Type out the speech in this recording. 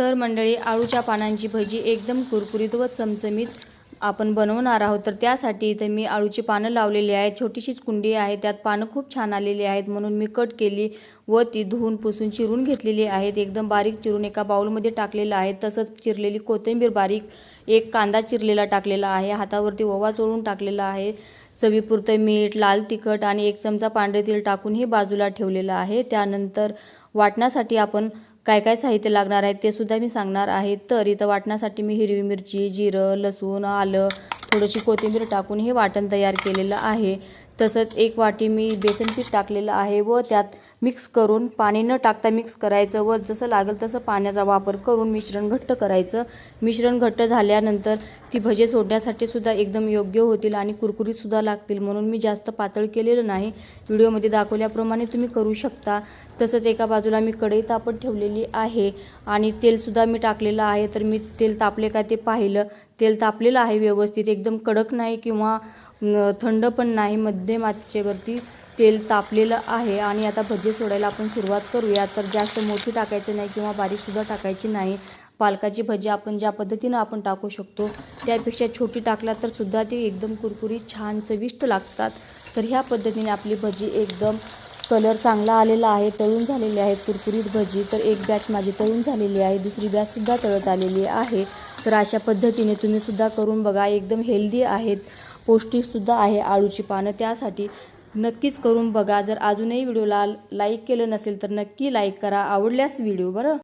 तर मंडळी आळूच्या पानांची भजी एकदम कुरकुरीत व चमचमीत आपण बनवणार आहोत. तर त्यासाठी इथे मी आळूची पानं लावलेली आहेत. छोटीशीच कुंडी आहे. त्यात पानं खूप छान आलेली आहेत. म्हणून मी कट केली व ती धुवून पुसून चिरून घेतलेली आहेत. एकदम बारीक चिरून एका बाउलमध्ये टाकलेलं आहे. तसंच चिरलेली कोथिंबीर बारीक एक कांदा चिरलेला टाकलेला आहे. हातावरती ओवा चोळून टाकलेला आहे. चवीपुरतं मीठ लाल तिखट आणि एक चमचा पांढरे तेल टाकून हे बाजूला ठेवलेलं आहे. त्यानंतर वाटण्यासाठी आपण काय काय साहित्य लागणार आहे ते सुद्धा मी सांगणार आहे. तर इथं वाटण्यासाठी मी हिरवी मिरची जिरं लसूण आलं थोडीशी कोथिंबीर टाकून हे वाटण तयार केलेलं आहे. तसंच एक वाटी मी बेसन पीठ टाकलेलं आहे व त्यात मिक्स करून पाणी न टाकता मिक्स करायचं व जसं लागेल तसं पाण्याचा वापर करून मिश्रण घट्ट करायचं. मिश्रण घट्ट झाल्यानंतर ती भजे सोडण्यासाठी सुद्धा एकदम योग्य होतील आणि कुरकुरीतसुद्धा लागतील म्हणून मी जास्त पातळ केलेलं नाही. व्हिडिओमध्ये दाखवल्याप्रमाणे तुम्ही करू शकता. तसंच एका बाजूला मी कढई तापत ठेवलेली आहे आणि तेलसुद्धा मी टाकलेलं आहे. तर मी तेल तापले का ते पाहिलं. तेल तापलेलं आहे व्यवस्थित. एक एकदम कडक नाही किंवा थंड पण नाही मध्यम आचेवरती तेल तापलेलं आहे. आणि आता भजे सोडायला आपण सुरुवात करूया. तर जास्त मोठी टाकायची नाही किंवा बारीकसुद्धा टाकायची नाही. पालकाची भजी आपण ज्या पद्धतीनं आपण टाकू शकतो त्यापेक्षा छोटी टाकला तर सुद्धा ती एकदम कुरकुरी छान चविष्ट लागतात. तर ह्या पद्धतीने आपली भजी एकदम कलर चांगला आलेला आहे तळून झालेली आहे. कुरकुरीत भजी तर एक बॅच माझी तळून झालेली आहे. दुसरी बॅचसुद्धा तळत आलेली आहे. तर अशा पद्धतीने तुम्हीसुद्धा करून बघा एकदम हेल्दी आहेत. पौष्टिकसुद्धा आहे आळूची पानं. त्यासाठी नक्कीच करून बघा. जर अजूनही व्हिडिओला लाईक केलं नसेल तर नक्की लाईक करा. आवडल्यास व्हिडिओ बरं.